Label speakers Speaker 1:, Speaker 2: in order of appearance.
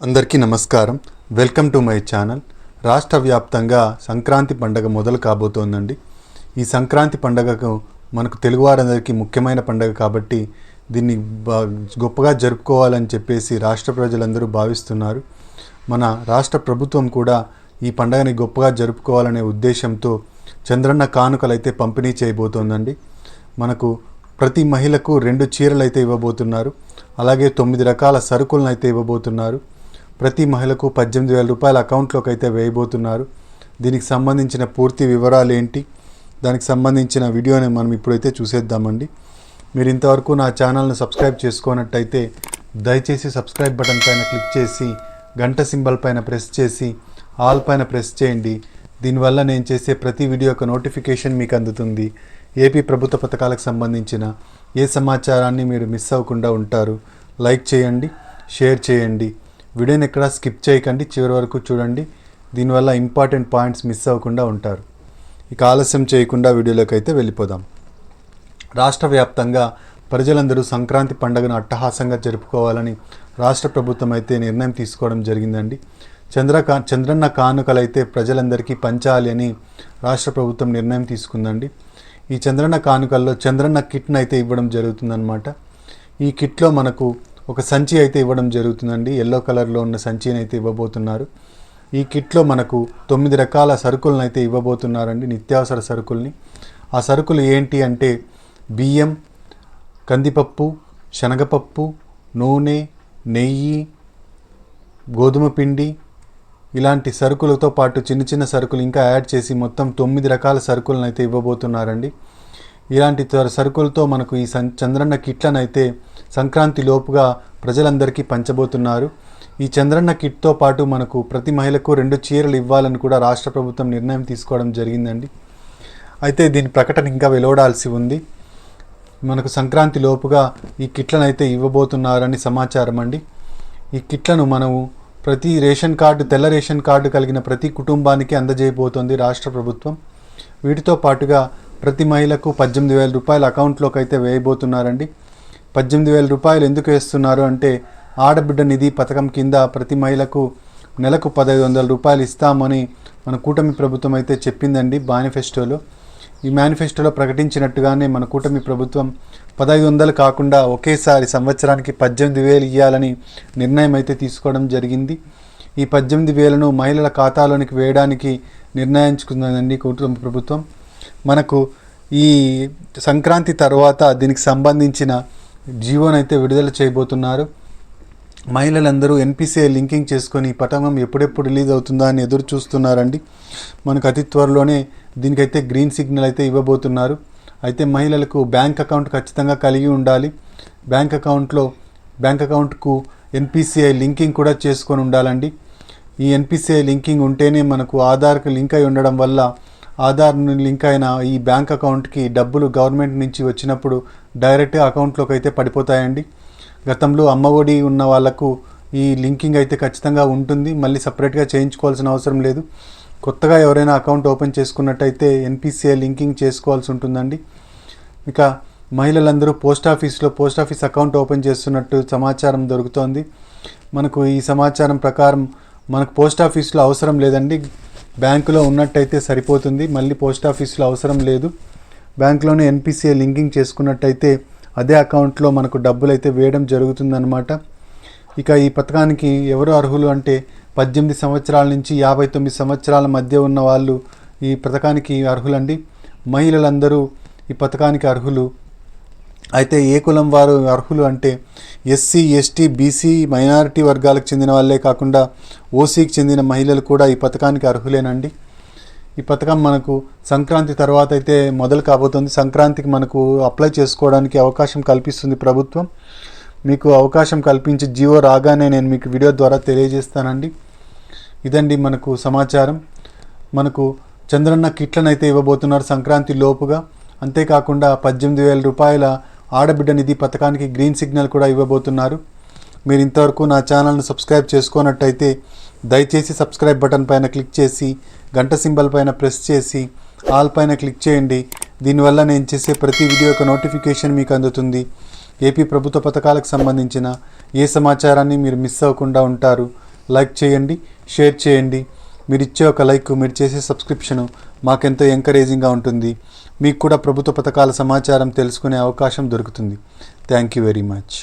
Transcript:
Speaker 1: అందరికీ నమస్కారం. Welcome to my channel. రాష్ట్ర వ్యాప్తంగా సంక్రాంతి పండగ మొదలు కాబోతోందండి. ఈ సంక్రాంతి పండగకు మనకు తెలుగువారందరికీ ముఖ్యమైన పండగ కాబట్టి దీన్ని గొప్పగా జరుపుకోవాలని చెప్పేసి రాష్ట్ర ప్రజలందరూ భావిస్తున్నారు. మన రాష్ట్ర ప్రభుత్వం కూడా ఈ పండగని గొప్పగా జరుపుకోవాలనే ఉద్దేశంతో చంద్రన్న కానుకలు అయితే పంపిణీ చేయబోతోందండి. మనకు ప్రతి మహిళకు రెండు చీరలు అయితే ఇవ్వబోతున్నారు. అలాగే తొమ్మిది రకాల సరుకులను అయితే ఇవ్వబోతున్నారు. ప్రతి మహిళకు పద్దెనిమిది వేల రూపాయల అకౌంట్లోకి అయితే వేయబోతున్నారు. దీనికి సంబంధించిన పూర్తి వివరాలు ఏంటి దానికి సంబంధించిన వీడియోని మనం ఇప్పుడైతే చూసేద్దామండి. మీరు ఇంతవరకు నా ఛానల్ను సబ్స్క్రైబ్ చేసుకున్నట్టయితే దయచేసి సబ్స్క్రైబ్ బటన్ పైన క్లిక్ చేసి గంట సింబల్ పైన ప్రెస్ చేసి ఆల్ పైన ప్రెస్ చేయండి. దీనివల్ల నేను చేసే ప్రతి వీడియో యొక్క నోటిఫికేషన్ మీకు అందుతుంది. ఏపీ ప్రభుత్వ పథకాలకు సంబంధించిన ఏ సమాచారాన్ని మీరు మిస్ అవ్వకుండా ఉంటారు లైక్ చేయండి షేర్ చేయండి. వీడియోని ఎక్కడ స్కిప్ చేయకండి చివరి వరకు చూడండి. దీనివల్ల ఇంపార్టెంట్ పాయింట్స్ మిస్ అవ్వకుండా ఉంటారు. ఇక ఆలస్యం చేయకుండా వీడియోలోకి అయితే వెళ్ళిపోదాం. రాష్ట్ర వ్యాప్తంగా ప్రజలందరూ సంక్రాంతి పండుగను అట్టహాసంగా జరుపుకోవాలని రాష్ట్ర ప్రభుత్వం అయితే నిర్ణయం తీసుకోవడం జరిగిందండి. చంద్రకా చంద్రన్న కానుకలు అయితే ప్రజలందరికీ పంచాలి అని రాష్ట్ర ప్రభుత్వం నిర్ణయం తీసుకుందండి. ఈ చంద్రన్న కానుకల్లో చంద్రన్న కిట్ను అయితే ఇవ్వడం జరుగుతుందన్నమాట. ఈ కిట్లో మనకు ఒక సంచి అయితే ఇవ్వడం జరుగుతుందండి. ఎల్లో కలర్లో ఉన్న సంచిని అయితే ఇవ్వబోతున్నారు. ఈ కిట్లో మనకు తొమ్మిది రకాల సరుకులను అయితే ఇవ్వబోతున్నారండి నిత్యావసర సరుకుల్ని. ఆ సరుకులు ఏంటి అంటే బియ్యం కందిపప్పు శనగపప్పు నూనె నెయ్యి గోధుమ పిండి ఇలాంటి సరుకులతో పాటు చిన్న చిన్న సరుకులు ఇంకా యాడ్ చేసి మొత్తం తొమ్మిది రకాల సరుకులను అయితే ఇవ్వబోతున్నారండి. ఇలాంటి సరుకులతో మనకు ఈ సం చంద్రన్న కిట్లను అయితే సంక్రాంతి లోపుగా ప్రజలందరికీ పంచబోతున్నారు. ఈ చంద్రన్న కిట్తో పాటు మనకు ప్రతి మహిళకు రెండు చీరలు ఇవ్వాలని కూడా రాష్ట్ర ప్రభుత్వం నిర్ణయం తీసుకోవడం జరిగిందండి. అయితే దీని ప్రకటన ఇంకా వెలువడాల్సి ఉంది. మనకు సంక్రాంతి లోపుగా ఈ కిట్లను అయితే ఇవ్వబోతున్నారని సమాచారం అండి ఈ కిట్లను మనము ప్రతి రేషన్ కార్డు తెల్ల రేషన్ కార్డు కలిగిన ప్రతి కుటుంబానికి అందజేయబోతోంది రాష్ట్ర ప్రభుత్వం. వీటితో పాటుగా ప్రతి మహిళకు పద్దెనిమిది వేల రూపాయల అకౌంట్లోకి అయితే వేయబోతున్నారండి. పద్దెనిమిది వేల రూపాయలు ఎందుకు వేస్తున్నారు అంటే ఆడబిడ్డ నిధి పథకం కింద ప్రతి మహిళకు నెలకు పదహైదు వందల రూపాయలు ఇస్తామని మన కూటమి ప్రభుత్వం అయితే చెప్పిందండి మేనిఫెస్టోలో. ఈ మేనిఫెస్టోలో ప్రకటించినట్టుగానే మన కూటమి ప్రభుత్వం పదహైదు వందలు కాకుండా ఒకేసారి సంవత్సరానికి పద్దెనిమిది వేలు ఇవ్వాలని నిర్ణయం అయితే తీసుకోవడం జరిగింది. ఈ పద్దెనిమిది వేలను మహిళల ఖాతాలోనికి వేయడానికి నిర్ణయించుకుందండి కూటమి ప్రభుత్వం. మనకు ఈ సంక్రాంతి తర్వాత దీనికి సంబంధించిన జీవోనైతే విడుదల చేయబోతున్నారు. మహిళలందరూ ఎన్పిసిఐ లింకింగ్ చేసుకొని ఈ ఎప్పుడెప్పుడు రిలీజ్ అవుతుందా అని ఎదురు చూస్తున్నారండి. మనకు అతి త్వరలోనే దీనికైతే గ్రీన్ సిగ్నల్ అయితే ఇవ్వబోతున్నారు. అయితే మహిళలకు బ్యాంక్ అకౌంట్ ఖచ్చితంగా కలిగి ఉండాలి. బ్యాంక్ అకౌంట్లో బ్యాంక్ అకౌంట్కు ఎన్పిసిఐ లింకింగ్ కూడా చేసుకొని ఉండాలండి. ఈ ఎన్పిసిఐ లింకింగ్ ఉంటేనే మనకు ఆధార్కు లింక్ అయి ఉండడం వల్ల ఆధార్ లింక్ అయిన ఈ బ్యాంక్ అకౌంట్కి డబ్బులు గవర్నమెంట్ నుంచి వచ్చినప్పుడు డైరెక్ట్గా అకౌంట్లోకి అయితే పడిపోతాయండి. గతంలో అమ్మఒడి ఉన్న వాళ్ళకు ఈ లింకింగ్ అయితే ఖచ్చితంగా ఉంటుంది. మళ్ళీ సపరేట్గా చేయించుకోవాల్సిన అవసరం లేదు. కొత్తగా ఎవరైనా అకౌంట్ ఓపెన్ చేసుకున్నట్టయితే ఎన్పిసిఐ లింకింగ్ చేసుకోవాల్సి ఉంటుందండి. ఇక మహిళలందరూ పోస్ట్ ఆఫీస్లో పోస్ట్ ఆఫీస్ అకౌంట్ ఓపెన్ చేస్తున్నట్టు సమాచారం దొరుకుతోంది. మనకు ఈ సమాచారం ప్రకారం మనకు పోస్ట్ ఆఫీస్లో అవసరం లేదండి. బ్యాంకులో ఉన్నట్టయితే సరిపోతుంది. మళ్ళీ పోస్ట్ ఆఫీస్లో అవసరం లేదు. బ్యాంకులోనే ఎన్పిసిఐ లింకింగ్ చేసుకున్నట్టయితే అదే అకౌంట్లో మనకు డబ్బులు అయితే వేయడం జరుగుతుందన్నమాట. ఇక ఈ పథకానికి ఎవరు అర్హులు అంటే పద్దెనిమిది సంవత్సరాల నుంచి యాభై తొమ్మిది సంవత్సరాల మధ్య ఉన్న వాళ్ళు ఈ పథకానికి అర్హులండి. మహిళలందరూ ఈ పథకానికి అర్హులు. అయితే ఏ కులం వారు అర్హులు అంటే ఎస్సీ ఎస్టీ బీసీ మైనారిటీ వర్గాలకు చెందిన వాళ్ళే కాకుండా ఓసీకి చెందిన మహిళలు కూడా ఈ పథకానికి అర్హులేనండి. ఈ పథకం మనకు సంక్రాంతి తర్వాత అయితే మొదలు కాబోతుంది. సంక్రాంతికి మనకు అప్లై చేసుకోవడానికి అవకాశం కల్పిస్తుంది ప్రభుత్వం. మీకు అవకాశం కల్పించి జీవో రాగానే నేను మీకు వీడియో ద్వారా తెలియజేస్తానండి. ఇదండి మనకు సమాచారం. మనకు చంద్రన్న కిట్లను అయితే ఇవ్వబోతున్నారు సంక్రాంతి లోపుగా. అంతేకాకుండా పద్దెనిమిది వేల రూపాయల ఆడబిడ్డ నిధి పథకానికి గ్రీన్ సిగ్నల్ కూడా ఇవ్వబోతున్నారు. మీరు ఇంతవరకు నా ఛానల్ను సబ్స్క్రైబ్ చేసుకున్నట్టయితే దయచేసి సబ్స్క్రైబ్ బటన్ పైన క్లిక్ చేసి గంట సింబల్ పైన ప్రెస్ చేసి ఆల్ పైన క్లిక్ చేయండి. దీనివల్ల నేను చేసే ప్రతి వీడియో యొక్క నోటిఫికేషన్ మీకు అందుతుంది. ఏపీ ప్రభుత్వ పథకాలకు సంబంధించిన ఏ సమాచారాన్ని మీరు మిస్ అవ్వకుండా ఉంటారు లైక్ చేయండి షేర్ చేయండి. మీరు ఇచ్చే ఒక లైక్ మీరు చేసే సబ్స్క్రిప్షను మాకెంతో ఎంకరేజింగ్గా ఉంటుంది. మీకు కూడా ప్రభుత్వ పథకాల సమాచారం తెలుసుకునే అవకాశం దొరుకుతుంది. Thank you very much